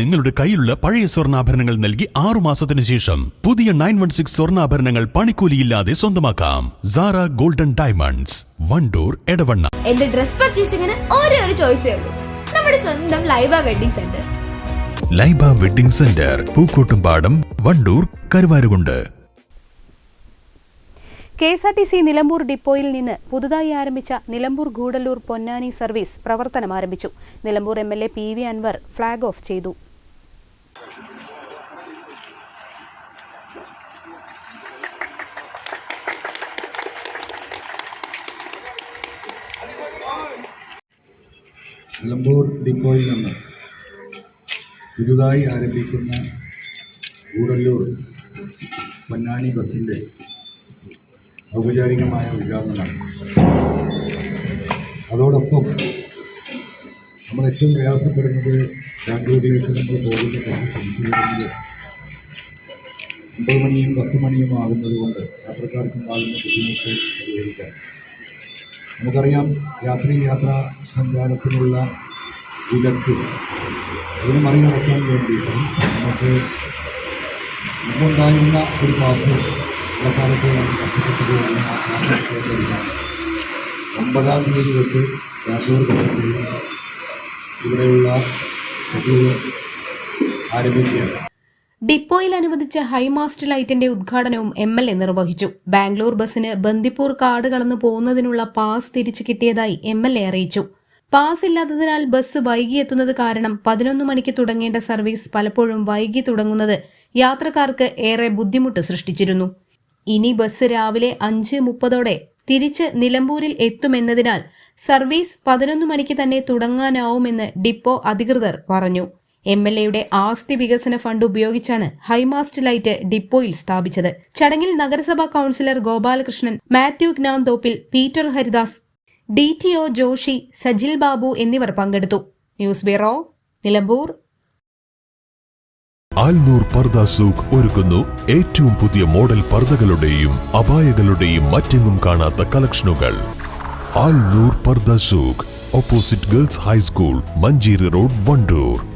നിങ്ങളുടെ കയ്യിലുള്ള പഴയ സ്വർണാഭരണങ്ങൾ നൽകി ആറു മാസത്തിന് ശേഷം പുതിയ നയൻ വൺ സിക്സ് സ്വർണാഭരണങ്ങൾ പണിക്കൂലിയില്ലാതെ സ്വന്തമാക്കാം. Sara golden diamonds Wandoor Edavanna. എന്റെ ഡ്രസ് പർച്ചേസിംഗിന് ഒരേ ഒരു ചോയ്സേ ഉള്ളൂ. നമ്മുടെ സ്വന്തം Laiba wedding centre Laiba wedding centre Pookkottumpadam Wandoor Karuvarakundu. K S R T C Nilambur ഡിപ്പോയിൽ നിന്ന് പുതുതായി ആരംഭിച്ച നിലമ്പൂർ ഗൂഡല്ലൂർ പൊന്നാനി സർവീസ് പ്രവർത്തനം ആരംഭിച്ചു. Nilambur M L A P V Anvar flag off ചെയ്തു. നിലമ്പൂർ ഡിപ്പോയിൽ നിന്ന് പുതുതായി ആരംഭിക്കുന്ന ഗൂഡല്ലൂർ പൊന്നാനി ബസ്സിന്റെ ഔപചാരികമായ ഉദ്ഘാടനമാണ്. അതോടൊപ്പം നമ്മൾ ഏറ്റവും പ്രയാസപ്പെടുന്നത് ബാംഗ്ലൂരിലേക്ക് നമ്മൾ പോകുന്ന ബസ് തിരിച്ചു വരുന്നത് ഒമ്പത് മണിയും പത്ത് മണിയും ആകുന്നത് കൊണ്ട് യാത്രക്കാർക്കുണ്ടാകുന്ന ബുദ്ധിമുട്ട് പരിഹരിക്കാൻ. നമുക്കറിയാം രാത്രി യാത്രാ സഞ്ചാരത്തിനുള്ള വിലക്ക്. അതിനെ മറികടക്കാൻ വേണ്ടിയിട്ട് നമുക്ക് മുമ്പുണ്ടായിരുന്ന ഒരു പാസ് ഇടക്കാലത്ത് ഒമ്പതാം തീയതി തൊട്ട് ബസ്സിൽ ഇവിടെയുള്ള ആരംഭിക്കുകയാണ്. ഡിപ്പോയിൽ അനുവദിച്ച ഹൈമാസ്റ്റ് ലൈറ്റിന്റെ ഉദ്ഘാടനവും എം എൽ എ നിർവഹിച്ചു. ബാംഗ്ലൂർ ബസ്സിന് ബന്ദിപ്പൂർ കാട് കടന്നു പോകുന്നതിനുള്ള പാസ് തിരിച്ചു കിട്ടിയതായി എം എൽ എ അറിയിച്ചു. പാസ് ഇല്ലാത്തതിനാൽ ബസ് വൈകിയെത്തുന്നത് കാരണം പതിനൊന്ന് മണിക്ക് തുടങ്ങേണ്ട സർവീസ് പലപ്പോഴും വൈകി തുടങ്ങുന്നത് യാത്രക്കാർക്ക് ഏറെ ബുദ്ധിമുട്ട് സൃഷ്ടിച്ചിരുന്നു. ഇനി ബസ് രാവിലെ അഞ്ച് മുപ്പതോടെ തിരിച്ച് നിലമ്പൂരിൽ എത്തുമെന്നതിനാൽ സർവീസ് പതിനൊന്ന് മണിക്ക് തന്നെ തുടങ്ങാനാവുമെന്ന് ഡിപ്പോ അധികൃതർ പറഞ്ഞു. എം എൽ എയുടെ ആസ്തി വികസന ഫണ്ട് ഉപയോഗിച്ചാണ് ഹൈമാസ്റ്റ് ലൈറ്റ് ഡിപ്പോയിൽ സ്ഥാപിച്ചത്. ചടങ്ങിൽ നഗരസഭാ councillor Gopalakrishnan Mathew Thoppil Peter Haridas D T O Joshy Sajil Babu എന്നിവർ പങ്കെടുത്തു. News bureau Nilambur. Alnoor പർദ Souq ഒരുക്കുന്നു. ഏറ്റവും പുതിയ മോഡൽ പർദകളുടെയും അപായകളുടെയും മറ്റെങ്ങും കാണാത്ത കളക്ഷനുകൾ. ആൽനൂർ പർദ സൂഖ് opposite girls high school Manjeri road Wandoor.